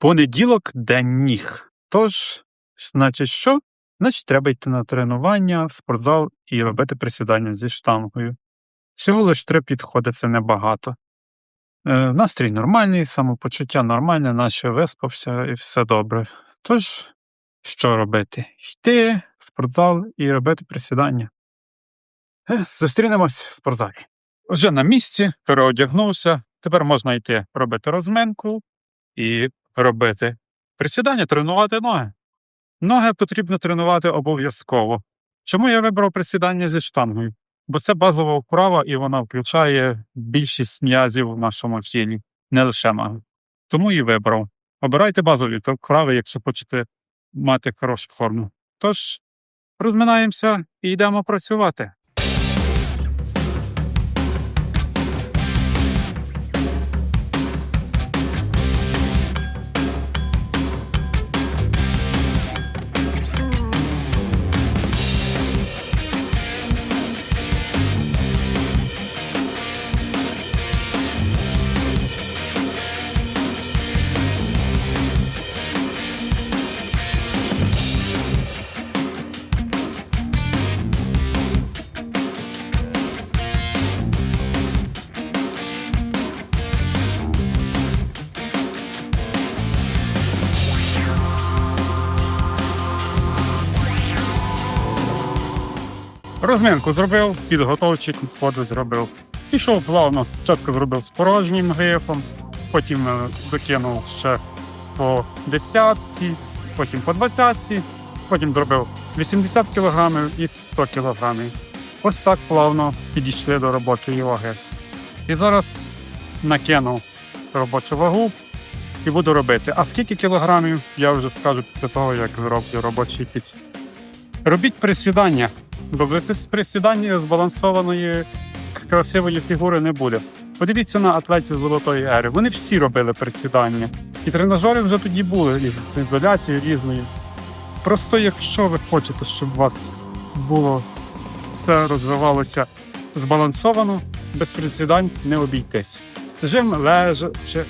Понеділок день ніг. Тож, значить, що? Значить, треба йти на тренування, в спортзал і робити присідання зі штангою. Всього лиш три підходи це небагато. Е, настрій нормальний, самопочуття нормальне, наче виспався і все добре. Тож, що робити? Йти в спортзал і робити присідання. Е, Зустрінемось в спортзалі. Вже на місці, переодягнувся. Тепер можна йти робити розминку і робити присідання, тренувати ноги. Ноги потрібно тренувати обов'язково. Чому я вибрав присідання зі штангою? Бо це базова вправа, і вона включає більшість м'язів в нашому тілі, не лише ноги. Тому і вибрав. Обирайте базові вправи, якщо хочете мати хорошу форму. Тож, розминаємося і йдемо працювати. Розминку зробив, підготовчик входу зробив. Пішов плавно, спочатку зробив з порожнім грифом, потім е, докинув ще по десятці, потім по двадцятці, потім зробив 80 кг і 100 кг. Ось так плавно підійшли до робочої ваги. І зараз накинув робочу вагу і буду робити. А скільки кілограмів, я вже скажу після того, як зроблю робочий підхід. Робіть присідання. Робити присідання збалансованої красивої фігури не буде. Подивіться на атлетів золотої ери. Вони всі робили присідання. І тренажери вже тоді були із ізоляцією різною. Просто якщо ви хочете, щоб у вас було все розвивалося збалансовано, без присідань не обійтись. Жим лежачи,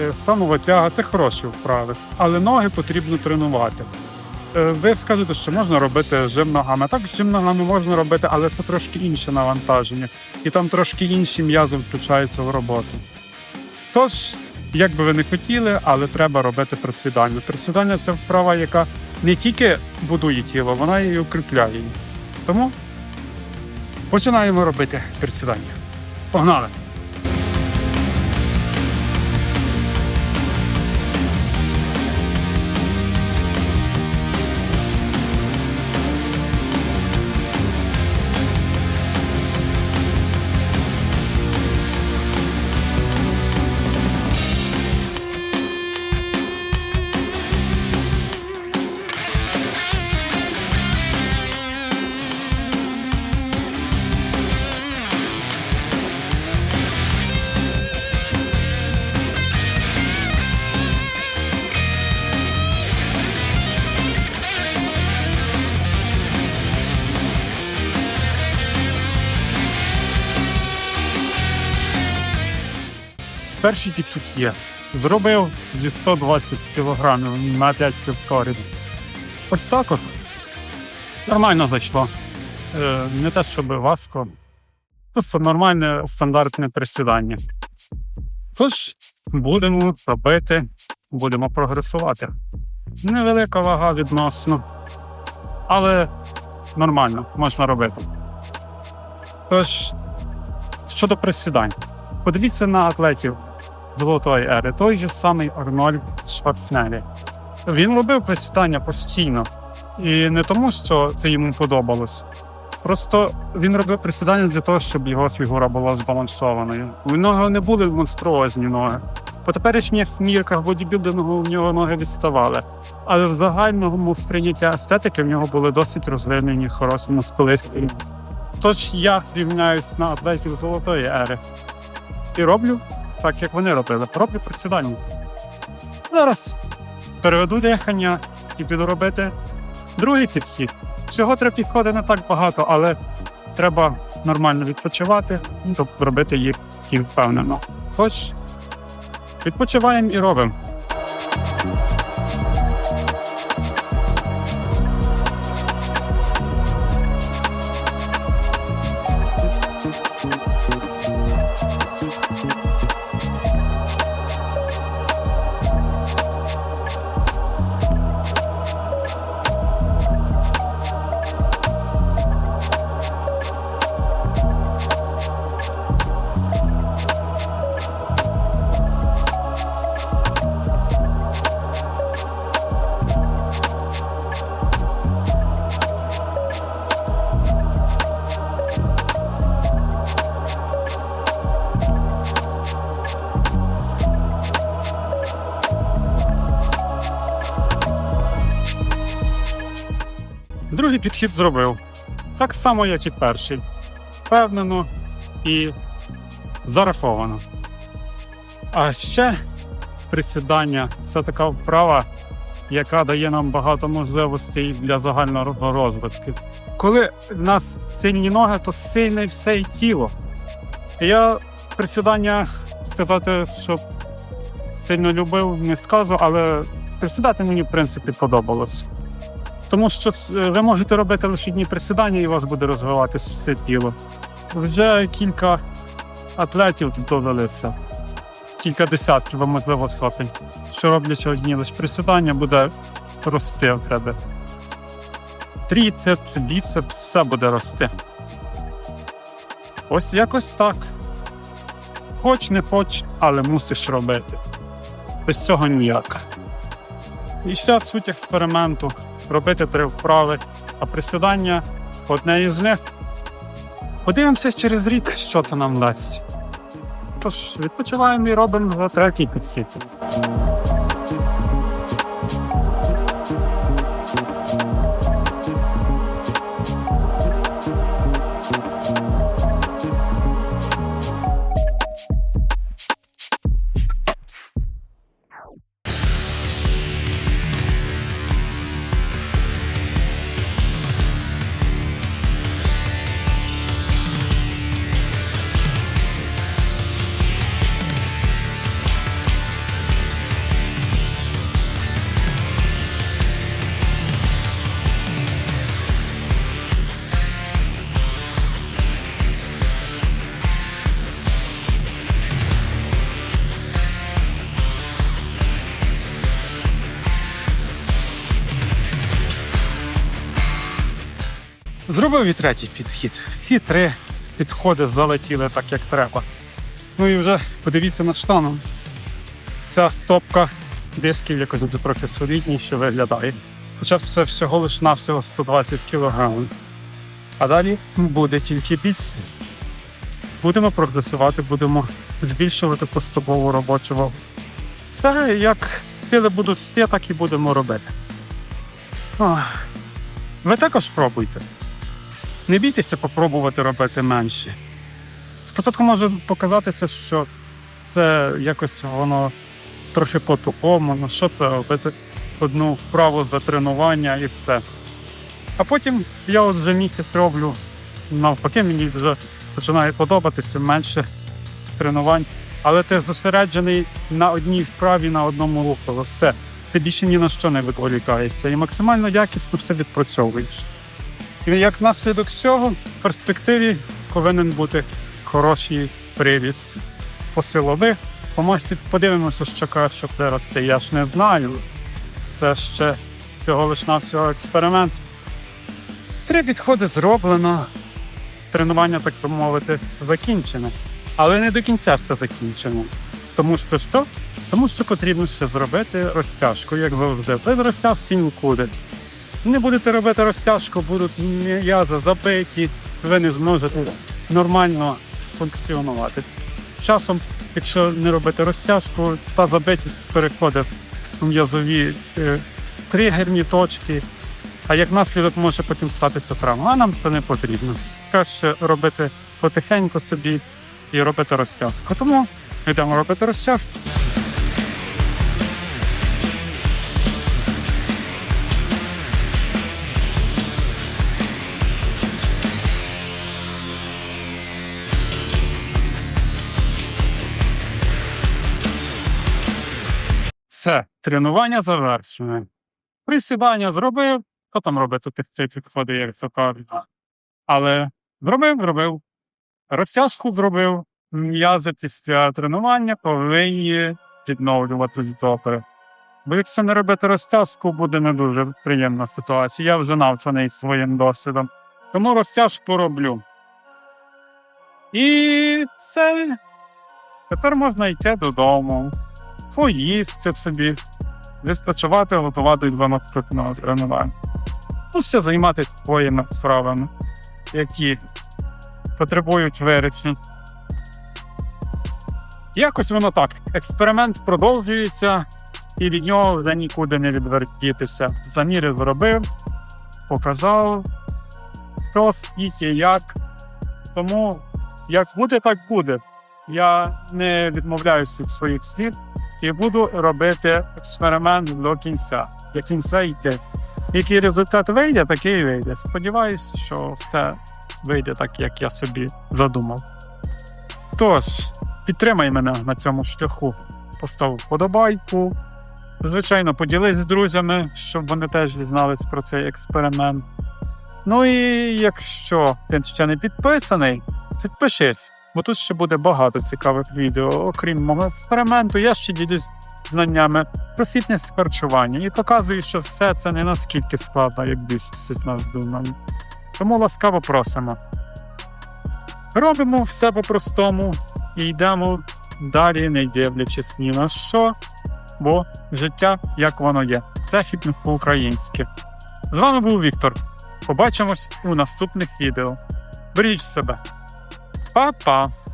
е, станова тяга це хороші вправи, але ноги потрібно тренувати. Е, Ви скажете, що можна робити жим ногами. Так, жим ногами можна робити, але це трошки інше навантаження. І там трошки інші м'язи включаються в роботу. Тож, як би ви не хотіли, але треба робити присідання. Присідання це вправа, яка не тільки будує тіло, вона і укріпляє. Тому починаємо робити присідання. Погнали! Перший підхід. Зробив зі 120 кг на 5 повторів. Ось так от. Нормально зайшло. Е, не те, щоб важко. Просто нормальне стандартне присідання. Тож, будемо робити, будемо прогресувати. Невелика вага відносно, але нормально, можна робити. Тож, щодо присідань, подивіться на атлетів золотої ери, той же самий Арнольд Шварценеггер. Він робив присідання постійно. І не тому, що це йому подобалось. Просто він робив присідання для того, щоб його фігура була збалансованою. У нього не були монструозні ноги. По теперішніх мірках бодібілдингу у нього ноги відставали. Але в загальному сприйняття естетики в нього були досить розвинені, хороші мускулисті. Тож я рівняюсь на атлетів золотої ери і роблю так, як вони робили. Роблю присідання. Зараз переведу дихання і піду робити другий підхід. Всього треба підходи не так багато, але треба нормально відпочивати, щоб робити їх і впевнено. Тож, відпочиваємо і робимо. Другий підхід зробив. Так само, як і перший. Впевнено і зараховано. А ще присідання це така вправа, яка дає нам багато можливостей для загального розвитку. Коли в нас сильні ноги, то сильне все і тіло. Я присідання сказати, що сильно любив, не скажу, але присідати мені, в принципі, подобалось. Тому що е, ви можете робити лише одні присідання, і у вас буде розвиватися все тіло. Вже кілька атлетів довели це, кілька десятків, можливо сотень. Що роблячи одні лише присідання, буде рости в тебе. Тріцепс, біцепс, все буде рости. Ось якось так. Хоч не хоч, але мусиш робити. Без цього ніяк. І вся суть експерименту робити три вправи, а присідання одне із них. Подивимося через рік, що це нам дасть. Тож, відпочиваємо і робимо за третій підхід. Зробив і третій підхід. Всі три підходи залетіли так, як треба. Ну і вже подивіться на штану. Ця стопка дисків якось буде трохи солідніше виглядає. Хоча це всього лиш навсього 120 кг. А далі буде тільки більше. Будемо прогресувати, будемо збільшувати поступову робочу вагу. Це як сили будуть йти, так і будемо робити. Ох. Ви також пробуйте. Не бійтеся попробувати робити менше. Спочатку може показатися, що це якось воно трохи по-тупому, ну що це робити одну вправу за тренування і все. А потім я от вже місяць роблю, навпаки, мені вже починає подобатися менше тренувань. Але ти зосереджений на одній вправі, на одному руху. Все. Ти більше ні на що не відволікаєшся і максимально якісно все відпрацьовуєш. І як наслідок цього, в перспективі повинен бути хороший приріст по силових. По масі подивимося, що краще буде рости. Я ж не знаю. Це ще всього лиш навсього експеримент. Три підходи зроблено. Тренування, так би мовити, закінчене. Але не до кінця ще закінчено. Тому що що? Тому що потрібно ще зробити розтяжку, як завжди. Без розтяжки нікуди. Не будете робити розтяжку, будуть м'язи забиті, ви не зможете нормально функціонувати. З часом, якщо не робити розтяжку, та забитість переходить в м'язові е, тригерні точки, а як наслідок може потім статися травма. А нам це не потрібно. Краще робити потихеньку собі і робити розтяжку. Тому йдемо робити розтяжку. Все, тренування завершене. Присідання зробив, хто там робить тут підходи, як то кажуть. Але зробив, зробив. Розтяжку зробив. М'язи після тренування повинні відновлювати добре. Бо якщо не робити розтяжку, буде не дуже приємна ситуація. Я вже навчений своїм досвідом. Тому розтяжку роблю. І це тепер можна йти додому, поїсти собі, відпочивати, готувати до наступного тренування. Ну, ще займатися своїми справами, які потребують вирішень. Якось воно так. Експеримент продовжується, і від нього вже нікуди не відвертітися. Заміри зробив, показав, що, скільки, як. Тому як буде, так буде. Я не відмовляюся від своїх слів і буду робити експеримент до кінця. До кінця йти. Який результат вийде, такий вийде. Сподіваюсь, що все вийде так, як я собі задумав. Тож, підтримай мене на цьому шляху. Постав вподобайку. Звичайно, поділись з друзями, щоб вони теж дізнались про цей експеримент. Ну і якщо ти ще не підписаний, підпишись, бо тут ще буде багато цікавих відео. Окрім мого експерименту, я ще ділюсь знаннями про фітнес харчування і показую, що все це не наскільки складно, як більшість з нас думає. Тому ласкаво просимо. Робимо все по-простому і йдемо далі, не дивлячись ні на що, бо життя як воно є. Це фітнес по-українськи. З вами був Віктор. Побачимось у наступних відео. Беріть себе. Pa, pa.